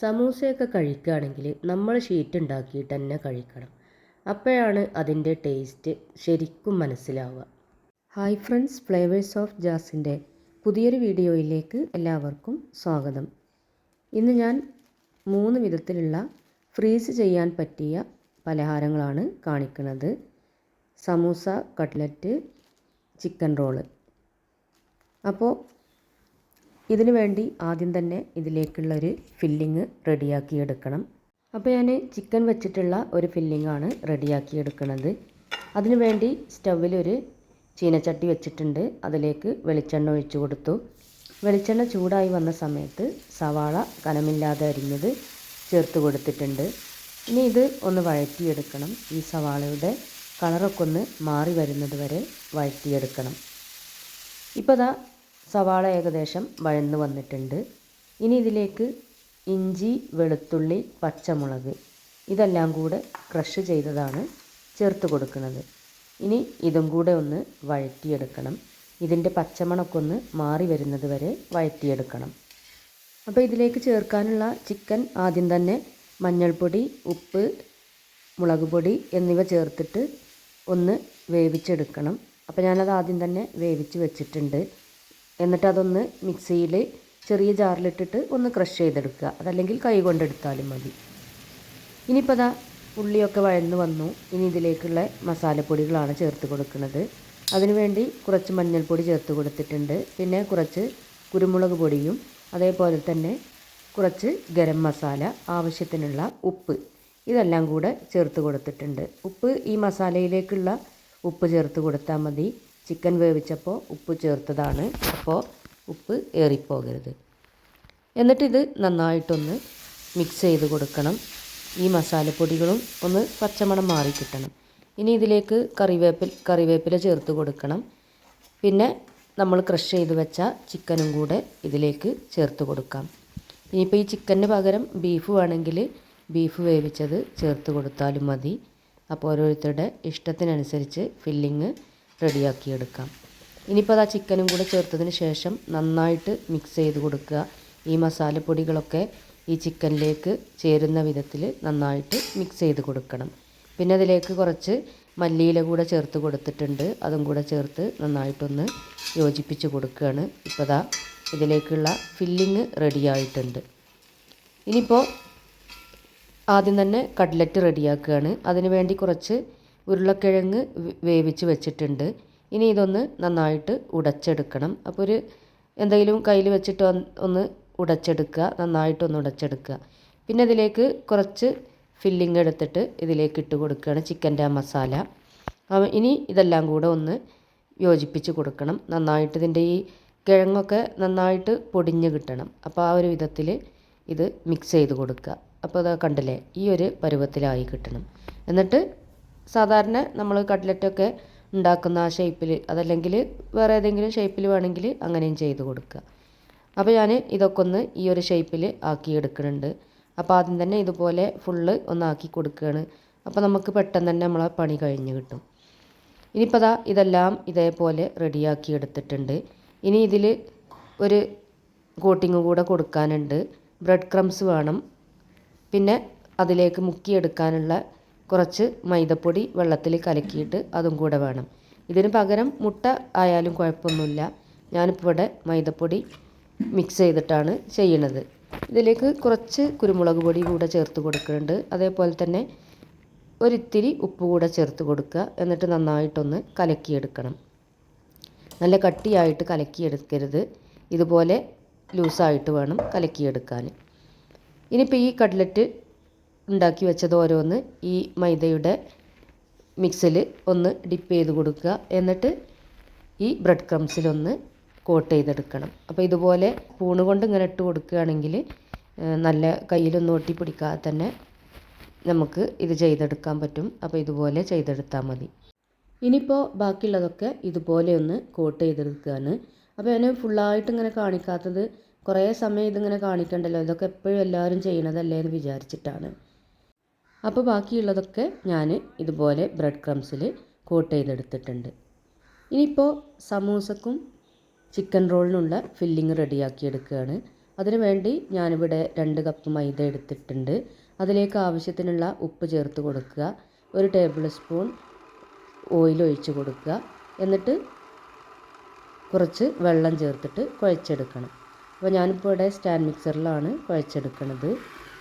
സമൂസയൊക്കെ കഴിക്കുകയാണെങ്കിൽ നമ്മൾ ഷീറ്റ് ഉണ്ടാക്കിയിട്ട് തന്നെ കഴിക്കണം. അപ്പോഴാണ് അതിന്റെ ടേസ്റ്റ് ശരിക്കും മനസ്സിലാവുക. ഹായ് ഫ്രണ്ട്സ് ഫ്ലേവേഴ്സ് ഓഫ് ജാസിന്റെ പുതിയൊരു വീഡിയോയിലേക്ക് എല്ലാവർക്കും സ്വാഗതം. ഇന്ന് ഞാൻ മൂന്ന് വിധത്തിലുള്ള ഫ്രീസ് ചെയ്യാൻ പറ്റിയ പലഹാരങ്ങളാണ് കാണിക്കുന്നത്. Samosa cutlet chicken roll. അപ്പോൾ ഇതിനു വേണ്ടി ആദ്യം തന്നെ ഇതിലേക്കുള്ളൊരു ഫില്ലിങ് റെഡിയാക്കി എടുക്കണം അപ്പോൾ ഞാൻ ചിക്കൻ വെച്ചിട്ടുള്ള ഒരു ഫില്ലിങ്ങാണ് റെഡിയാക്കി എടുക്കുന്നത് അതിനു വേണ്ടി സ്റ്റൗവിലൊരു ചീനച്ചട്ടി വെച്ചിട്ടുണ്ട്. അതിലേക്ക് വെളിച്ചെണ്ണ ഒഴിച്ചു കൊടുത്തു. വെളിച്ചെണ്ണ ചൂടായി വന്ന സമയത്ത് സവാള കനമില്ലാതെ അരിഞ്ഞത് ചേർത്ത് കൊടുത്തിട്ടുണ്ട്. ഇനി ഇത് ഒന്ന് വഴറ്റിയെടുക്കണം. ഈ സവാളയുടെ കളറൊക്കെ ഒന്ന് മാറി വരുന്നത് വരെ വഴറ്റിയെടുക്കണം. ഇപ്പോൾ ദാ സവാള ഏകദേശം വഴന്ന് വന്നിട്ടുണ്ട്. ഇനി ഇതിലേക്ക് ഇഞ്ചി വെളുത്തുള്ളി പച്ചമുളക് ഇതെല്ലാം കൂടെ ക്രഷ് ചെയ്തതാണ് ചേർത്ത് കൊടുക്കുന്നത്. ഇനി ഇതും കൂടെ ഒന്ന് വഴറ്റിയെടുക്കണം. ഇതിന്റെ പച്ചമണമൊക്കെ ഒന്ന് മാറി വരുന്നത് വരെ വഴറ്റിയെടുക്കണം. അപ്പോൾ ഇതിലേക്ക് ചേർക്കാനുള്ള ചിക്കൻ ആദ്യം തന്നെ മഞ്ഞൾപ്പൊടി ഉപ്പ് മുളക് പൊടി എന്നിവ ചേർത്തിട്ട് ഒന്ന് വേവിച്ചെടുക്കണം. അപ്പോൾ ഞാനത് ആദ്യം തന്നെ വേവിച്ച് വെച്ചിട്ടുണ്ട്. എന്നിട്ട് അതൊന്ന് മിക്സിയിൽ ചെറിയ ജാറിലിട്ടിട്ട് ഒന്ന് ക്രഷ് ചെയ്തെടുക്കുക. അതല്ലെങ്കിൽ കൈ കൊണ്ടെടുത്താലും മതി. ഇനിയിപ്പോൾ അതാ ഉള്ളിയൊക്കെ വഴന്ന് വന്നു. ഇനി ഇതിലേക്കുള്ള മസാലപ്പൊടികളാണ് ചേർത്ത് കൊടുക്കുന്നത്. അതിനുവേണ്ടി കുറച്ച് മഞ്ഞൾപ്പൊടി ചേർത്ത് കൊടുത്തിട്ടുണ്ട്. പിന്നെ കുറച്ച് കുരുമുളക് പൊടിയും അതേപോലെ തന്നെ കുറച്ച് ഗരം മസാല ആവശ്യത്തിനുള്ള ഉപ്പ്. ഇതെല്ലാം കൂടെ ചേർത്ത് കൊടുത്തിട്ടുണ്ട്. ഉപ്പ് ഈ മസാലയിലേക്കുള്ള ഉപ്പ് ചേർത്ത് കൊടുത്താൽ മതി. ചിക്കൻ വേവിച്ചപ്പോൾ ഉപ്പ് ചേർത്തതാണ്. അപ്പോൾ ഉപ്പ് ഏറിപ്പോകരുത്. എന്നിട്ടിത് നന്നായിട്ടൊന്ന് മിക്സ് ചെയ്ത് കൊടുക്കണം. ഈ മസാലപ്പൊടികളും ഒന്ന് പച്ചമണം മാറി കിട്ടണം. ഇനി ഇതിലേക്ക് കറിവേപ്പിൽ കറിവേപ്പില ചേർത്ത് കൊടുക്കണം. പിന്നെ നമ്മൾ ക്രഷ് ചെയ്ത് വെച്ച ചിക്കനും കൂടെ ഇതിലേക്ക് ചേർത്ത് കൊടുക്കാം. ഇനിയിപ്പോൾ ഈ ചിക്കന് പകരം ബീഫ് വേണമെങ്കിൽ ബീഫ് വേവിച്ചത് ചേർത്ത് കൊടുത്താലും മതി. അപ്പോൾ ഓരോരുത്തരുടെ ഇഷ്ടത്തിനനുസരിച്ച് ഫില്ലിങ് റെഡിയാക്കിയെടുക്കാം ഇനിയിപ്പോൾ അത് ആ ചിക്കനും കൂടെ ചേർത്തതിന് ശേഷം നന്നായിട്ട് മിക്സ് ചെയ്ത് കൊടുക്കുക. ഈ മസാലപ്പൊടികളൊക്കെ ഈ ചിക്കനിലേക്ക് ചേരുന്ന വിധത്തിൽ നന്നായിട്ട് മിക്സ് ചെയ്ത് കൊടുക്കണം. പിന്നെ അതിലേക്ക് കുറച്ച് മല്ലിയില കൂടെ ചേർത്ത് കൊടുത്തിട്ടുണ്ട്. അതും കൂടെ ചേർത്ത് നന്നായിട്ടൊന്ന് യോജിപ്പിച്ച് കൊടുക്കുകയാണ്. ഇപ്പോൾ ദാ ഇതിലേക്കുള്ള ഫില്ലിങ് റെഡിയായിട്ടുണ്ട് ഇനിയിപ്പോൾ ആദ്യം തന്നെ കട്ട്ലറ്റ് റെഡിയാക്കുകയാണ് അതിന് വേണ്ടി കുറച്ച് ഉരുളക്കിഴങ്ങ് വേവിച്ച് വെച്ചിട്ടുണ്ട്. ഇനി ഇതൊന്ന് നന്നായിട്ട് ഉടച്ചെടുക്കണം. അപ്പോൾ ഒരു എന്തെങ്കിലും കയ്യിൽ വെച്ചിട്ട് ഒന്ന് ഉടച്ചെടുക്കുക. നന്നായിട്ടൊന്ന് ഉടച്ചെടുക്കുക. പിന്നെ ഇതിലേക്ക് കുറച്ച് ഫില്ലിംഗ് എടുത്തിട്ട് ഇതിലേക്ക് ഇട്ട് കൊടുക്കുകയാണ് ചിക്കന്റെ ആ മസാല ഇനി ഇതെല്ലാം കൂടെ ഒന്ന് യോജിപ്പിച്ച് കൊടുക്കണം. നന്നായിട്ട് ഇതിന്റെ ഈ കിഴങ്ങൊക്കെ നന്നായിട്ട് പൊടിഞ്ഞ് കിട്ടണം. അപ്പോൾ ആ ഒരു വിധത്തിൽ ഇത് മിക്സ് ചെയ്ത് കൊടുക്കുക. അപ്പോൾ അത് കണ്ടില്ലേ? ഈ ഒരു പരുവത്തിലായി കിട്ടണം. എന്നിട്ട് സാധാരണ നമ്മൾ കട്ട്ലറ്റൊക്കെ ഉണ്ടാക്കുന്ന ആ ഷേപ്പിൽ അതല്ലെങ്കിൽ വേറെ ഏതെങ്കിലും ഷേപ്പിൽ വേണമെങ്കിൽ അങ്ങനെയും ചെയ്ത് കൊടുക്കുക. അപ്പോൾ ഞാൻ ഇതൊക്കെ ഒന്ന് ഈ ഒരു ഷേപ്പിൽ ആക്കി എടുക്കുന്നുണ്ട്. അപ്പോൾ ആദ്യം തന്നെ ഇതുപോലെ ഫുള്ള് ഒന്നാക്കി കൊടുക്കുകയാണ്. അപ്പോൾ നമുക്ക് പെട്ടെന്ന് തന്നെ നമ്മളെ പണി കഴിഞ്ഞ് കിട്ടും. ഇനിയിപ്പോൾ ദാ ഇതെല്ലാം ഇതേപോലെ റെഡിയാക്കി എടുത്തിട്ടുണ്ട്. ഇനി ഇതിൽ ഒരു കോട്ടിങ് കൂടെ കൊടുക്കാനുണ്ട്. ബ്രെഡ് ക്രംസ് വേണം. പിന്നെ അതിലേക്ക് മുക്കിയെടുക്കാനുള്ള കുറച്ച് മൈദപ്പൊടി വെള്ളത്തിൽ കലക്കിയിട്ട് അതും കൂടെ വേണം. ഇതിന് പകരം മുട്ട ആയാലും കുഴപ്പമൊന്നുമില്ല. ഞാനിപ്പോൾ ഇവിടെ മൈദപ്പൊടി മിക്സ് ചെയ്തിട്ടാണ് ചെയ്യണത്. ഇതിലേക്ക് കുറച്ച് കുരുമുളക് പൊടി കൂടെ ചേർത്ത് കൊടുക്കുന്നുണ്ട്. അതേപോലെ തന്നെ ഒരിത്തിരി ഉപ്പ് കൂടെ ചേർത്ത് കൊടുക്കുക. എന്നിട്ട് നന്നായിട്ടൊന്ന് കലക്കിയെടുക്കണം. നല്ല കട്ടിയായിട്ട് കലക്കിയെടുക്കരുത്. ഇതുപോലെ ലൂസായിട്ട് വേണം കലക്കിയെടുക്കാൻ. ഇനിയിപ്പോൾ ഈ കട്ട്ലറ്റ് ഉണ്ടാക്കി വെച്ചത് ഓരോന്ന് ഈ മൈദയുടെ മിക്സിൽ ഒന്ന് ഡിപ്പ് ചെയ്ത് കൊടുക്കുക. എന്നിട്ട് ഈ ബ്രെഡ് ക്രംസിലൊന്ന് കോട്ട് ചെയ്തെടുക്കണം. അപ്പോൾ ഇതുപോലെ സ്പൂണ് കൊണ്ട് ഇങ്ങനെ ഇട്ട് കൊടുക്കുകയാണെങ്കിൽ നല്ല കയ്യിലൊന്നും ഒട്ടി പിടിക്കാതെ തന്നെ നമുക്ക് ഇത് ചെയ്തെടുക്കാൻ പറ്റും. അപ്പോൾ ഇതുപോലെ ചെയ്തെടുത്താൽ മതി. ഇനിയിപ്പോൾ ബാക്കിയുള്ളതൊക്കെ ഇതുപോലെ ഒന്ന് കോട്ട് ചെയ്തെടുക്കുകയാണ്. അപ്പോൾ ഞാൻ ഫുള്ളായിട്ട് ഇങ്ങനെ കാണിക്കാത്തത് കുറേ സമയം ഇതിങ്ങനെ കാണിക്കണ്ടല്ലോ. ഇതൊക്കെ എപ്പോഴും എല്ലാവരും ചെയ്യണതല്ലേ എന്ന് വിചാരിച്ചിട്ടാണ്. അപ്പോൾ ബാക്കിയുള്ളതൊക്കെ ഞാൻ ഇതുപോലെ ബ്രെഡ് ക്രംസിൽ കോട്ട് ചെയ്തെടുത്തിട്ടുണ്ട്. ഇനിയിപ്പോൾ സമൂസക്കും ചിക്കൻ റോളിനുള്ള ഫില്ലിങ് റെഡിയാക്കി എടുക്കുകയാണ് അതിനു വേണ്ടി ഞാനിവിടെ രണ്ട് കപ്പ് മൈദ എടുത്തിട്ടുണ്ട്. അതിലേക്ക് ആവശ്യത്തിനുള്ള ഉപ്പ് ചേർത്ത് കൊടുക്കുക. ഒരു ടേബിൾ സ്പൂൺ ഓയിൽ ഒഴിച്ച് കൊടുക്കുക. എന്നിട്ട് കുറച്ച് വെള്ളം ചേർത്തിട്ട് കുഴച്ചെടുക്കണം. അപ്പോൾ ഞാനിപ്പോൾ ഇവിടെ സ്റ്റാൻഡ് മിക്സറിലാണ് കുഴച്ചെടുക്കുന്നത്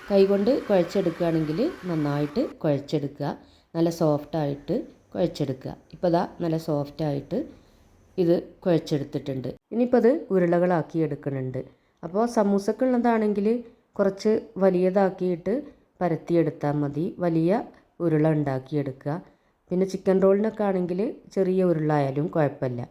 കൈകൊണ്ട് കുഴച്ചെടുക്കുകയാണെങ്കിൽ നന്നായിട്ട് കുഴച്ചെടുക്കുക. നല്ല സോഫ്റ്റായിട്ട് കുഴച്ചെടുക്കുക. ഇപ്പോൾ ഇതാ നല്ല സോഫ്റ്റായിട്ട് ഇത് കുഴച്ചെടുത്തിട്ടുണ്ട്. ഇനിയിപ്പോൾ അത് ഉരുളകളാക്കി എടുക്കുന്നുണ്ട്. അപ്പോൾ സമൂസക്കുള്ളതാണെങ്കിൽ കുറച്ച് വലിയതാക്കിയിട്ട് പരത്തിയെടുത്താൽ മതി. വലിയ ഉരുള ഉണ്ടാക്കിയെടുക്കുക. പിന്നെ ചിക്കൻ റോളിനൊക്കെ ആണെങ്കിൽ ചെറിയ ഉരുളായാലും കുഴപ്പമില്ല.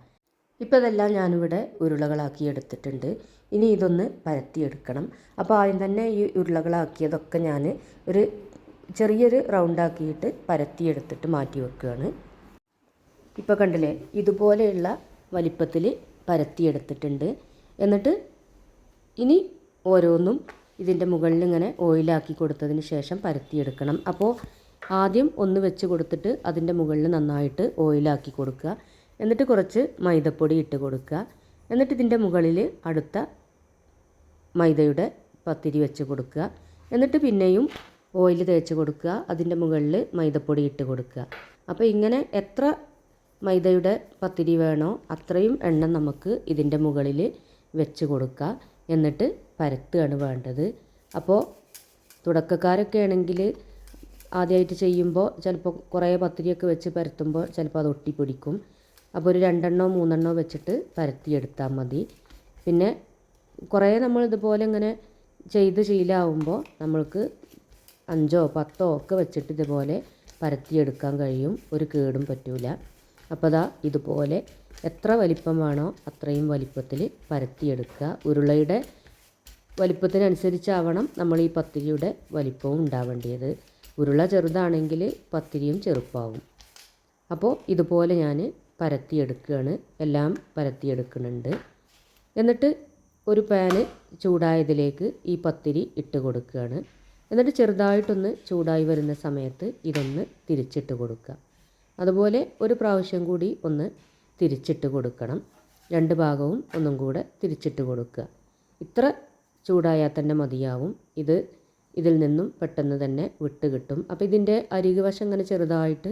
ഇപ്പോൾ ഇതെല്ലാം ഞാനിവിടെ ഉരുളകളാക്കി എടുത്തിട്ടുണ്ട്. ഇനി ഇതൊന്ന് പരത്തിയെടുക്കണം. അപ്പോൾ ആദ്യം തന്നെ ഈ ഉരുളകളാക്കിയതൊക്കെ ഞാൻ ഒരു ചെറിയൊരു റൗണ്ടാക്കിയിട്ട് പരത്തിയെടുത്തിട്ട് മാറ്റി വെക്കുകയാണ്. ഇപ്പോൾ കണ്ടില്ലേ ഇതുപോലെയുള്ള വലിപ്പത്തിൽ പരത്തിയെടുത്തിട്ടുണ്ട്. എന്നിട്ട് ഇനി ഓരോന്നും ഇതിന്റെ മുകളിൽ ഇങ്ങനെ ഓയിലാക്കി കൊടുത്തതിന് ശേഷം പരത്തിയെടുക്കണം. അപ്പോൾ ആദ്യം ഒന്ന് വെച്ച് കൊടുത്തിട്ട് അതിന്റെ മുകളിൽ നന്നായിട്ട് ഓയിലാക്കി കൊടുക്കുക. എന്നിട്ട് കുറച്ച് മൈദപ്പൊടി ഇട്ട് കൊടുക്കുക. എന്നിട്ട് ഇതിന്റെ മുകളിൽ അടുത്ത മൈദയുടെ പത്തിരി വെച്ച് കൊടുക്കുക. എന്നിട്ട് പിന്നെയും ഓയിൽ തേച്ച് കൊടുക്കുക. അതിന്റെ മുകളിൽ മൈദപ്പൊടി ഇട്ട് കൊടുക്കുക. അപ്പോൾ ഇങ്ങനെ എത്ര മൈദയുടെ പത്തിരി വേണോ അത്രയും എണ്ണം നമുക്ക് ഇതിന്റെ മുകളിൽ വെച്ച് കൊടുക്കുക എന്നിട്ട് പരത്തുകയാണ് വേണ്ടത്. അപ്പോൾ തുടക്കക്കാരൊക്കെ ആണെങ്കിൽ ആദ്യമായിട്ട് ചെയ്യുമ്പോൾ ചിലപ്പോൾ കുറേ പത്തിരിയൊക്കെ വെച്ച് പരത്തുമ്പോൾ ചിലപ്പോൾ അത് ഒട്ടിപ്പിടിക്കും. അപ്പോൾ ഒരു രണ്ടെണ്ണോ മൂന്നെണ്ണോ വെച്ചിട്ട് പരത്തിയെടുത്താൽ മതി. പിന്നെ കുറേ നമ്മൾ ഇതുപോലെ ഇങ്ങനെ ചെയ്ത് ശീലമാകുമ്പോൾ നമ്മൾക്ക് അഞ്ചോ പത്തോ ഒക്കെ വെച്ചിട്ട് ഇതുപോലെ പരത്തിയെടുക്കാൻ കഴിയും. ഒരു കേടും പറ്റൂല. അപ്പോൾ ദാ ഇതുപോലെ എത്ര വലിപ്പം വേണോ അത്രയും വലിപ്പത്തിൽ പരത്തിയെടുക്കുക. ഉരുളയുടെ വലിപ്പത്തിനനുസരിച്ചാവണം നമ്മൾ ഈ പത്തിരിയുടെ വലിപ്പവും ഉണ്ടാവേണ്ടത്. ഉരുള ചെറുതാണെങ്കിൽ പത്തിരിയും ചെറുപ്പാവും. അപ്പോൾ ഇതുപോലെ ഞാൻ പരത്തിയെടുക്കുകയാണ്. എല്ലാം പരത്തിയെടുക്കുന്നുണ്ട്. എന്നിട്ട് ഒരു പാന് ചൂടായതിലേക്ക് ഈ പത്തിരി ഇട്ട് കൊടുക്കുകയാണ്. എന്നിട്ട് ചെറുതായിട്ടൊന്ന് ചൂടായി വരുന്ന സമയത്ത് ഇതൊന്ന് തിരിച്ചിട്ട് കൊടുക്കുക. അതുപോലെ ഒരു പ്രാവശ്യം കൂടി ഒന്ന് തിരിച്ചിട്ട് കൊടുക്കണം. രണ്ട് ഭാഗവും ഒന്നും കൂടെ തിരിച്ചിട്ട് കൊടുക്കുക. ഇത്ര ചൂടായാൽ തന്നെ മതിയാവും. ഇത് ഇതിൽ നിന്നും പെട്ടെന്ന് തന്നെ വിട്ട് കിട്ടും. അപ്പോൾ ഇതിന്റെ അരികുവശം ഇങ്ങനെ ചെറുതായിട്ട്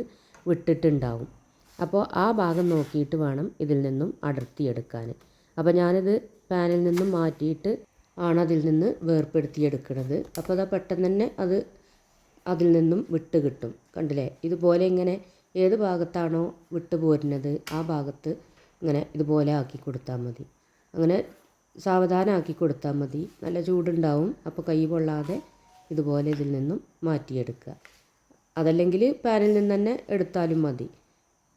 വിട്ടിട്ടുണ്ടാവും. അപ്പോൾ ആ ഭാഗം നോക്കിയിട്ട് വേണം ഇതിൽ നിന്നും അടർത്തിയെടുക്കാൻ. അപ്പോൾ ഞാനിത് പാനിൽ നിന്നും മാറ്റിയിട്ട് ആണ് അതിൽ നിന്ന് വേർപ്പെടുത്തിയെടുക്കുന്നത്. അപ്പോൾ അത് പെട്ടെന്ന് തന്നെ അത് അതിൽ നിന്നും വിട്ട് കിട്ടും. കണ്ടില്ലേ? ഇതുപോലെ ഇങ്ങനെ ഏത് ഭാഗത്താണോ വിട്ട് പോരുന്നത് ആ ഭാഗത്ത് ഇങ്ങനെ ഇതുപോലെ ആക്കി കൊടുത്താൽ മതി. അങ്ങനെ സാവധാനമാക്കി കൊടുത്താൽ മതി. നല്ല ചൂടുണ്ടാവും. അപ്പോൾ കൈ പൊള്ളാതെ ഇതുപോലെ ഇതിൽ നിന്നും മാറ്റിയെടുക്കുക. അതല്ലെങ്കിൽ പാനിൽ നിന്ന് തന്നെ എടുത്താലും മതി.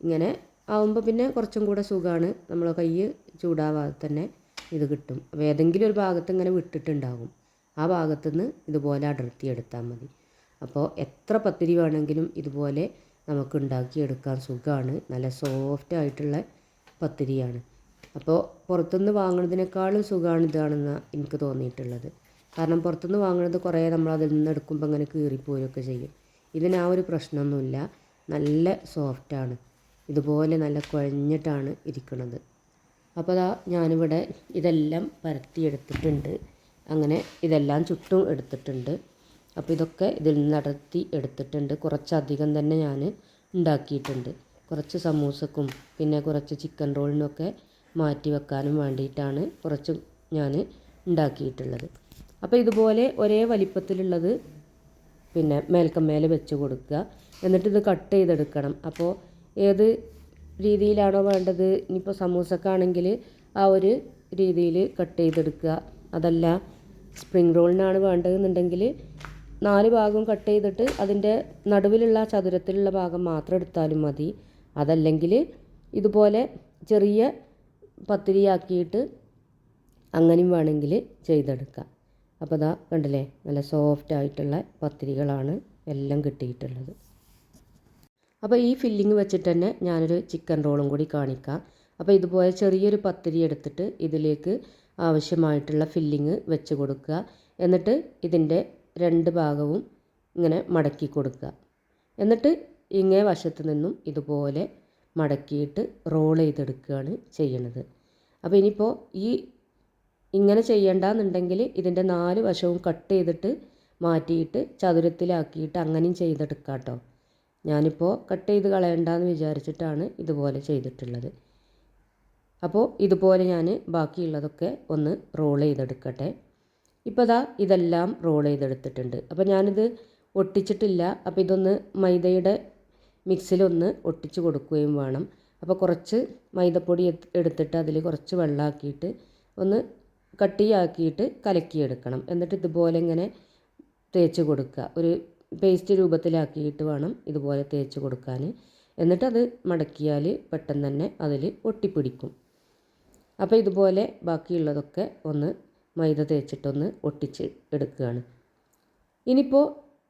ഇങ്ങനെ ആവുമ്പോൾ പിന്നെ കുറച്ചും കൂടെ സുഖമാണ് നമ്മൾ കൈ ചൂടാവാതെ തന്നെ ഇത് കിട്ടും. അപ്പോൾ ഏതെങ്കിലും ഒരു ഭാഗത്ത് ഇങ്ങനെ വിട്ടിട്ടുണ്ടാകും. ആ ഭാഗത്തുനിന്ന് ഇതുപോലെ അടർത്തി എടുത്താൽ മതി. അപ്പോൾ എത്ര പത്തിരി വേണമെങ്കിലും ഇതുപോലെ നമുക്ക് ഉണ്ടാക്കിയെടുക്കാൻ സുഖമാണ് നല്ല സോഫ്റ്റ് ആയിട്ടുള്ള പത്തിരിയാണ്. അപ്പോൾ പുറത്തുനിന്ന് വാങ്ങുന്നതിനേക്കാളും സുഖമാണ് ഇതാണെന്ന് എനിക്ക് തോന്നിയിട്ടുള്ളത്. കാരണം പുറത്തുനിന്ന് വാങ്ങുന്നത് കുറേ നമ്മൾ അതിൽ നിന്ന് എടുക്കുമ്പോൾ അങ്ങനെ കീറിപ്പോരൊക്കെ ചെയ്യും. ഇതിന് ആ ഒരു പ്രശ്നമൊന്നുമില്ല. നല്ല സോഫ്റ്റാണ് ഇതുപോലെ നല്ല കുഴഞ്ഞിട്ടാണ് ഇരിക്കുന്നത് അപ്പോൾ അതാ ഞാനിവിടെ ഇതെല്ലാം പരത്തിയെടുത്തിട്ടുണ്ട്. അങ്ങനെ ഇതെല്ലാം ചുട്ടും എടുത്തിട്ടുണ്ട്. അപ്പോൾ ഇതൊക്കെ ഇതിൽ നടത്തി എടുത്തിട്ടുണ്ട്. കുറച്ചധികം തന്നെ ഞാൻ ഉണ്ടാക്കിയിട്ടുണ്ട്. കുറച്ച് സമൂസക്കും പിന്നെ കുറച്ച് ചിക്കൻ റോളിനൊക്കെ മാറ്റി വെക്കാനും വേണ്ടിയിട്ടാണ് കുറച്ച് ഞാൻ ഉണ്ടാക്കിയിട്ടുള്ളത്. അപ്പോൾ ഇതുപോലെ ഒരേ വലിപ്പത്തിലുള്ളത് പിന്നെ മേൽക്കമ്മേലെ വെച്ച് കൊടുക്കുക. എന്നിട്ട് ഇത് കട്ട് ചെയ്തെടുക്കണം. അപ്പോൾ ഏത് രീതിയിലാണോ വേണ്ടത്. ഇനിയിപ്പോൾ സമൂസക്കാണെങ്കിൽ ആ ഒരു രീതിയിൽ കട്ട് ചെയ്തെടുക്കുക. അതല്ല സ്പ്രിംഗ് റോളിനാണ് വേണ്ടതെന്നുണ്ടെങ്കിൽ നാല് ഭാഗവും കട്ട് ചെയ്തിട്ട് അതിന്റെ നടുവിലുള്ള ചതുരത്തിലുള്ള ഭാഗം മാത്രം എടുത്താലും മതി. അതല്ലെങ്കിൽ ഇതുപോലെ ചെറിയ പത്തിരിയാക്കിയിട്ട് അങ്ങനെയും വേണമെങ്കിൽ ചെയ്തെടുക്കാം അപ്പോൾ ഇതാ കണ്ടില്ലേ നല്ല സോഫ്റ്റ് ആയിട്ടുള്ള പത്തിരികളാണ് എല്ലാം കിട്ടിയിട്ടുള്ളത്. അപ്പോൾ ഈ ഫില്ലിങ് വെച്ചിട്ട് തന്നെ ഞാനൊരു ചിക്കൻ റോളും കൂടി കാണിക്കാം. അപ്പോൾ ഇതുപോലെ ചെറിയൊരു പത്തിരി എടുത്തിട്ട് ഇതിലേക്ക് ആവശ്യമായിട്ടുള്ള ഫില്ലിങ് വെച്ച് കൊടുക്കുക. എന്നിട്ട് ഇതിന്റെ രണ്ട് ഭാഗവും ഇങ്ങനെ മടക്കി കൊടുക്കുക. എന്നിട്ട് ഇങ്ങേ വശത്ത് നിന്നും ഇതുപോലെ മടക്കിയിട്ട് റോൾ ചെയ്തെടുക്കുകയാണ് ചെയ്യണത്. അപ്പോൾ ഇനിയിപ്പോൾ ഈ ഇങ്ങനെ ചെയ്യണ്ടെന്നുണ്ടെങ്കിൽ ഇതിന്റെ നാല് വശവും കട്ട് ചെയ്തിട്ട് മാറ്റിയിട്ട് ചതുരത്തിലാക്കിയിട്ട് അങ്ങനെയും ചെയ്തെടുക്കാം കേട്ടോ ഞാനിപ്പോൾ കട്ട് ചെയ്ത് കളയണ്ടെന്ന് വിചാരിച്ചിട്ടാണ് ഇതുപോലെ ചെയ്തിട്ടുള്ളത്. അപ്പോൾ ഇതുപോലെ ഞാൻ ബാക്കിയുള്ളതൊക്കെ ഒന്ന് റോൾ ചെയ്തെടുക്കട്ടെ. ഇപ്പോൾ ദാ ഇതെല്ലാം റോൾ ചെയ്തെടുത്തിട്ടുണ്ട്. അപ്പോൾ ഞാനിത് ഒട്ടിച്ചിട്ടില്ല. അപ്പോൾ ഇതൊന്ന് മൈദയുടെ മിക്സിലൊന്ന് ഒട്ടിച്ച് കൊടുക്കുകയും വേണം. അപ്പോൾ കുറച്ച് മൈദപ്പൊടി എടുത്തിട്ട് അതിൽ കുറച്ച് വെള്ളമാക്കിയിട്ട് ഒന്ന് കട്ടിയാക്കിയിട്ട് കലക്കിയെടുക്കണം. എന്നിട്ട് ഇതുപോലെ ഇങ്ങനെ തേച്ച് കൊടുക്കുക. ഒരു പേസ്റ്റ് രൂപത്തിലാക്കിയിട്ട് വേണം ഇതുപോലെ തേച്ച് കൊടുക്കാൻ. എന്നിട്ടത് മടക്കിയാൽ പെട്ടെന്ന് തന്നെ അതിൽ ഒട്ടിപ്പിടിക്കും. അപ്പോൾ ഇതുപോലെ ബാക്കിയുള്ളതൊക്കെ ഒന്ന് മൈദ തേച്ചിട്ടൊന്ന് ഒട്ടിച്ച് എടുക്കുകയാണ്. ഇനിയിപ്പോൾ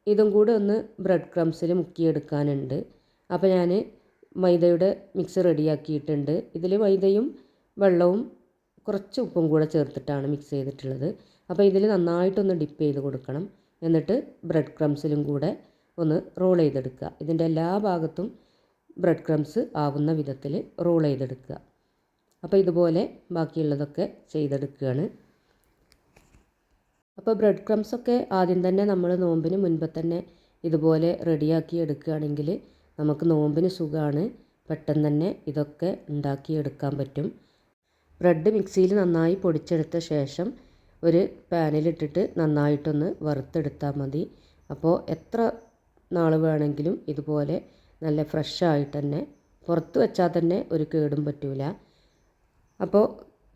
ഇതും കൂടെ ഒന്ന് ബ്രെഡ് ക്രംസിൽ മുക്കിയെടുക്കാനുണ്ട്. അപ്പോൾ ഞാൻ മൈദയുടെ മിക്സ് റെഡിയാക്കിയിട്ടുണ്ട്. ഇതിൽ മൈദയും വെള്ളവും കുറച്ച് ഉപ്പും കൂടെ ചേർത്തിട്ടാണ് മിക്സ് ചെയ്തിട്ടുള്ളത്. അപ്പോൾ ഇതിൽ നന്നായിട്ടൊന്ന് ഡിപ്പ് ചെയ്ത് കൊടുക്കണം. എന്നിട്ട് ബ്രെഡ് ക്രംസിലും കൂടെ ഒന്ന് റോൾ ചെയ്തെടുക്കുക. ഇതിന്റെ എല്ലാ ഭാഗത്തും ബ്രെഡ് ക്രംസ് ആവുന്ന വിധത്തിൽ റോൾ ചെയ്തെടുക്കുക. അപ്പോൾ ഇതുപോലെ ബാക്കിയുള്ളതൊക്കെ ചെയ്തെടുക്കുകയാണ്. അപ്പോൾ ബ്രെഡ് ക്രംസ് ഒക്കെ ആദ്യം തന്നെ നമ്മൾ നോമ്പിന് മുൻപേ തന്നെ ഇതുപോലെ റെഡിയാക്കി എടുക്കുകയാണെങ്കിൽ നമുക്ക് നോമ്പിന് സുഖമാണ് പെട്ടെന്ന് തന്നെ ഇതൊക്കെ ഉണ്ടാക്കിയെടുക്കാൻ പറ്റും. ബ്രെഡ് മിക്സിയിൽ നന്നായി പൊടിച്ചെടുത്ത ശേഷം ഒരു പാനിലിട്ടിട്ട് നന്നായിട്ടൊന്ന് വറുത്തെടുത്താൽ മതി. അപ്പോൾ എത്ര നാൾ വേണമെങ്കിലും ഇതുപോലെ നല്ല ഫ്രഷ് ഫ്രഷായിട്ട് തന്നെ പുറത്ത് വെച്ചാൽ തന്നെ ഒരു കേടും പറ്റൂല. അപ്പോൾ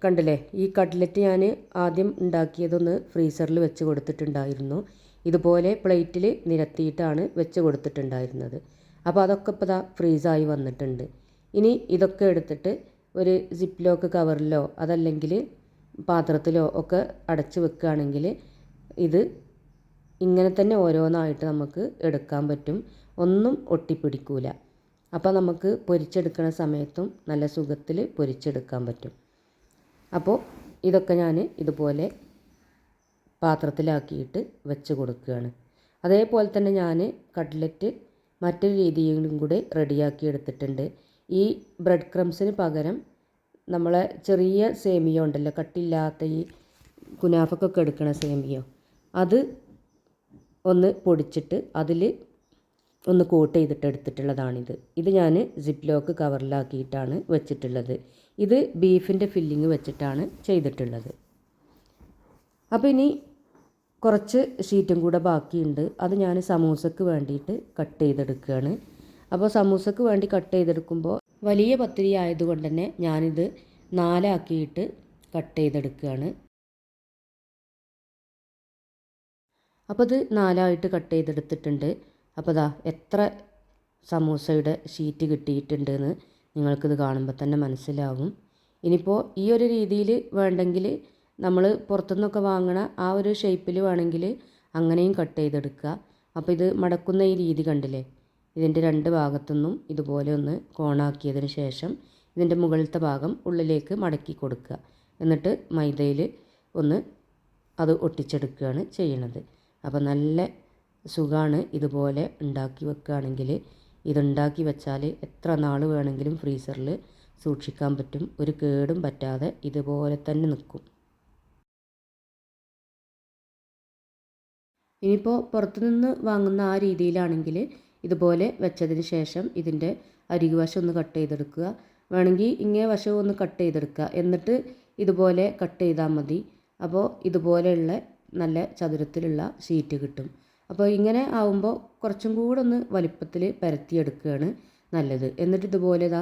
കണ്ടില്ലേ ഈ കട്ട്ലറ്റ് ഞാൻ ആദ്യം ഉണ്ടാക്കിയതൊന്ന് ഫ്രീസറിൽ വെച്ച് കൊടുത്തിട്ടുണ്ടായിരുന്നു. ഇതുപോലെ പ്ലേറ്റിൽ നിരത്തിയിട്ടാണ് വെച്ച് കൊടുത്തിട്ടുണ്ടായിരുന്നത്. അപ്പോൾ അതൊക്കെ ഇപ്പോൾ ഇതാ ഫ്രീസായി വന്നിട്ടുണ്ട്. ഇനി ഇതൊക്കെ എടുത്തിട്ട് ഒരു സിപ്പ് ലോക്ക് കവറിലോ അതല്ലെങ്കിൽ പാത്രത്തിലോ ഒക്കെ അടച്ച് വെക്കുകയാണെങ്കിൽ ഇത് ഇങ്ങനെ തന്നെ ഓരോന്നായിട്ട് നമുക്ക് എടുക്കാൻ പറ്റും. ഒന്നും ഒട്ടിപ്പിടിക്കൂല. അപ്പോൾ നമുക്ക് പൊരിച്ചെടുക്കുന്ന സമയത്തും നല്ല സുഖത്തിൽ പൊരിച്ചെടുക്കാൻ പറ്റും. അപ്പോൾ ഇതൊക്കെ ഞാൻ ഇതുപോലെ പാത്രത്തിലാക്കിയിട്ട് വെച്ച് കൊടുക്കുകയാണ്. അതേപോലെ തന്നെ ഞാൻ കട്ട്ലറ്റ് മറ്റൊരു രീതിയിലും കൂടെ റെഡിയാക്കി എടുത്തിട്ടുണ്ട്. ഈ ബ്രെഡ് ക്രംസിന് പകരം നമ്മളെ ചെറിയ സേമിയ ഉണ്ടല്ലോ കട്ടില്ലാത്ത ഈ കുനാഫക്കൊക്കെ എടുക്കണ സേമിയ. അത് ഒന്ന് പൊടിച്ചിട്ട് അതിൽ ഒന്ന് കോട്ട് ചെയ്തിട്ട് എടുത്തിട്ടുള്ളതാണിത്. ഇത് ഞാൻ സിപ്പ് ലോക്ക് കവറിലാക്കിയിട്ടാണ് വെച്ചിട്ടുള്ളത്. ഇത് ബീഫിന്റെ ഫില്ലിങ് വെച്ചിട്ടാണ് ചെയ്തിട്ടുള്ളത്. അപ്പോൾ ഇനി കുറച്ച് ഷീറ്റും കൂടെ ബാക്കിയുണ്ട്. അത് ഞാൻ സമൂസക്ക് വേണ്ടിയിട്ട് കട്ട് ചെയ്തെടുക്കുകയാണ്. അപ്പോൾ സമൂസക്ക് വേണ്ടി കട്ട് ചെയ്തെടുക്കുമ്പോൾ വലിയ പത്തിരി ആയതുകൊണ്ട് തന്നെ ഞാനിത് നാലാക്കിയിട്ട് കട്ട് ചെയ്തെടുക്കുകയാണ്. അപ്പോൾ ഇത് നാലായിട്ട് കട്ട് ചെയ്തെടുത്തിട്ടുണ്ട്. അപ്പോൾ ദാ എത്ര സമൂസയുടെ ഷീറ്റ് കിട്ടിയിട്ടുണ്ടെന്ന് നിങ്ങൾക്കിത് കാണുമ്പോൾ തന്നെ മനസ്സിലാവും. ഇനിയിപ്പോൾ ഈ ഒരു രീതിയിൽ വേണ്ടെങ്കിൽ നമ്മൾ പുറത്തുനിന്നൊക്കെ വാങ്ങണ ആ ഒരു ഷേപ്പിൽ വേണമെങ്കിൽ അങ്ങനെയും കട്ട് ചെയ്തെടുക്കുക. അപ്പോൾ ഇത് മടക്കുന്ന ഈ രീതി കണ്ടില്ലേ? ഇതിന്റെ രണ്ട് ഭാഗത്തുനിന്നും ഇതുപോലെ ഒന്ന് കോണാക്കിയതിന് ശേഷം ഇതിന്റെ മുകളിലത്തെ ഭാഗം ഉള്ളിലേക്ക് മടക്കി കൊടുക്കുക. എന്നിട്ട് മൈദയിൽ ഒന്ന് അത് ഒട്ടിച്ചെടുക്കുകയാണ് ചെയ്യണത് അപ്പോൾ നല്ല സുഖമാണ് ഇതുപോലെ ഉണ്ടാക്കി വെക്കുകയാണെങ്കിൽ. ഇതുണ്ടാക്കി വെച്ചാൽ എത്ര നാൾ വേണമെങ്കിലും ഫ്രീസറിൽ സൂക്ഷിക്കാൻ പറ്റും. ഒരു കേടും പറ്റാതെ ഇതുപോലെ തന്നെ നിൽക്കും. ഇനിയിപ്പോൾ പുറത്തുനിന്ന് വാങ്ങുന്ന ആ രീതിയിലാണെങ്കിൽ ഇതുപോലെ വെച്ചതിന് ശേഷം ഇതിന്റെ അരികുവശം ഒന്ന് കട്ട് ചെയ്തെടുക്കുക. വേണമെങ്കിൽ ഇങ്ങേ വശവും ഒന്ന് കട്ട് ചെയ്തെടുക്കുക. എന്നിട്ട് ഇതുപോലെ കട്ട് ചെയ്താൽ മതി. അപ്പോൾ ഇതുപോലെയുള്ള നല്ല ചതുരത്തിലുള്ള ഷീറ്റ് കിട്ടും. അപ്പോൾ ഇങ്ങനെ ആവുമ്പോൾ കുറച്ചും കൂടെ ഒന്ന് വലിപ്പത്തിൽ പരത്തിയെടുക്കുകയാണ് നല്ലത്. എന്നിട്ട് ഇതുപോലെ ഇതാ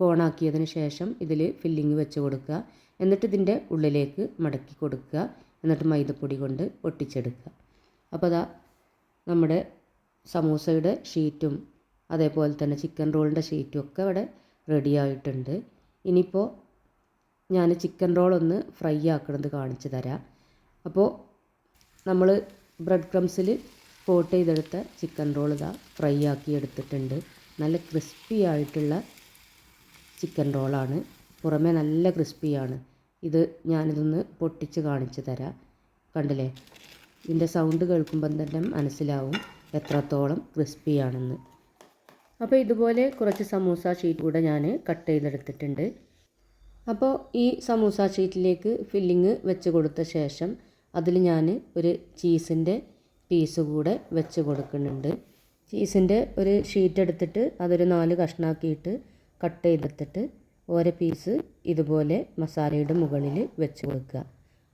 കോണാക്കിയതിന് ശേഷം ഇതിൽ ഫില്ലിങ് വെച്ച് കൊടുക്കുക. എന്നിട്ട് ഇതിന്റെ ഉള്ളിലേക്ക് മടക്കി കൊടുക്കുക. എന്നിട്ട് മൈദപ്പൊടി കൊണ്ട് ഒട്ടിച്ചെടുക്കുക അപ്പോൾ അതാ നമ്മുടെ സമൂസയുടെ ഷീറ്റും അതേപോലെ തന്നെ ചിക്കൻ റോളിന്റെ ഷീറ്റും ഒക്കെ ഇവിടെ റെഡി ആയിട്ടുണ്ട്. ഇനിയിപ്പോൾ ഞാൻ ചിക്കൻ റോളൊന്ന് ഫ്രൈ ആക്കണത് കാണിച്ചു തരാം. അപ്പോൾ നമ്മൾ ബ്രെഡ് ക്രംസിൽ കോട്ട് ചെയ്തെടുത്ത ചിക്കൻ റോൾ ഇതാ ഫ്രൈ ആക്കി എടുത്തിട്ടുണ്ട്. നല്ല ക്രിസ്പി ആയിട്ടുള്ള ചിക്കൻ റോളാണ് പുറമേ നല്ല ക്രിസ്പിയാണ് ഇത് ഞാനിതൊന്ന് പൊട്ടിച്ച് കാണിച്ചു തരാം. കണ്ടില്ലേ? ഇതിന്റെ സൗണ്ട് കേൾക്കുമ്പം തന്നെ മനസ്സിലാവും. എത്രത്തോളം ക്രിസ്പിയാണെന്ന്. അപ്പോൾ ഇതുപോലെ കുറച്ച് സമൂസ ഷീറ്റ് കൂടെ ഞാൻ കട്ട് ചെയ്തെടുത്തിട്ടുണ്ട്. അപ്പോൾ ഈ സമൂസ ഷീറ്റിലേക്ക് ഫില്ലിങ് വെച്ച് കൊടുത്ത ശേഷം അതിൽ ഞാൻ ഒരു ചീസിന്റെ പീസ് കൂടെ വെച്ച് കൊടുക്കുന്നുണ്ട്. ചീസിന്റെ ഒരു ഷീറ്റ് എടുത്തിട്ട് അതൊരു നാല് കഷ്ണാക്കിയിട്ട് കട്ട് ചെയ്തെടുത്തിട്ട് ഓരോ പീസ് ഇതുപോലെ മസാലയുടെ മുകളിൽ വെച്ച് കൊടുക്കുക.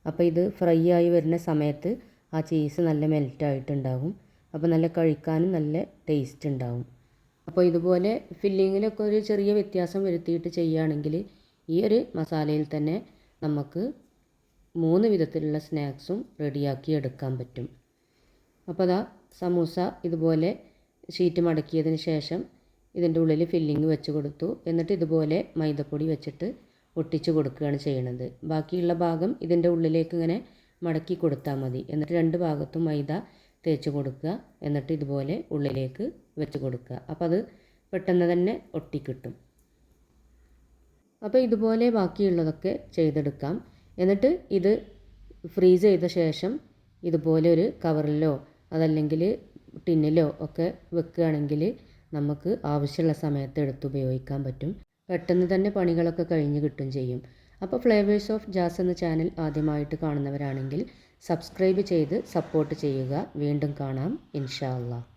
അപ്പോൾ ഇത് ഫ്രൈ ആയി വരുന്ന സമയത്ത് ആ ചീസ് നല്ല മെൽറ്റായിട്ടുണ്ടാകും അപ്പോൾ നല്ല കഴിക്കാനും നല്ല ടേസ്റ്റ് ഉണ്ടാവും. അപ്പോൾ ഇതുപോലെ ഫില്ലിങ്ങിലൊക്കെ ഒരു ചെറിയ വ്യത്യാസം വരുത്തിയിട്ട് ചെയ്യുകയാണെങ്കിൽ ഈ ഒരു മസാലയിൽ തന്നെ നമുക്ക് മൂന്ന് വിധത്തിലുള്ള സ്നാക്സും റെഡിയാക്കി എടുക്കാൻ പറ്റും. അപ്പോൾ അതാ സമൂസ ഇതുപോലെ ഷീറ്റ് മടക്കിയതിന് ശേഷം ഇതിന്റെ ഉള്ളിൽ ഫില്ലിങ് വെച്ച് കൊടുത്തു. എന്നിട്ട് ഇതുപോലെ മൈദപ്പൊടി വെച്ചിട്ട് ഒട്ടിച്ച് കൊടുക്കുകയാണ് ചെയ്യണത്. ബാക്കിയുള്ള ഭാഗം ഇതിന്റെ ഉള്ളിലേക്ക് ഇങ്ങനെ മടക്കി കൊടുത്താൽ മതി. എന്നിട്ട് രണ്ട് ഭാഗത്തും മൈദ തേച്ച് കൊടുക്കുക. എന്നിട്ട് ഇതുപോലെ ഉള്ളിലേക്ക് വെച്ച് കൊടുക്കുക. അപ്പോൾ അത് പെട്ടെന്ന് തന്നെ ഒട്ടിക്കിട്ടും. അപ്പോൾ ഇതുപോലെ ബാക്കിയുള്ളതൊക്കെ ചെയ്തെടുക്കാം. എന്നിട്ട് ഇത് ഫ്രീസ് ചെയ്ത ശേഷം ഇതുപോലെ ഒരു കവറിലോ അതല്ലെങ്കിൽ ടിന്നിലോ ഒക്കെ വെക്കുകയാണെങ്കിൽ നമുക്ക് ആവശ്യമുള്ള സമയത്ത് എടുത്ത് ഉപയോഗിക്കാൻ പറ്റും. പെട്ടെന്ന് തന്നെ പണികളൊക്കെ കഴിഞ്ഞ് കിട്ടും ചെയ്യും. അപ്പോൾ ഫ്ലേവേഴ്സ് ഓഫ് ജാസ് എന്ന ചാനൽ ആദ്യമായിട്ട് കാണുന്നവരാണെങ്കിൽ സബ്സ്ക്രൈബ് ചെയ്ത് സപ്പോർട്ട് ചെയ്യുക. വീണ്ടും കാണാം. ഇൻഷാ അള്ളാഹ്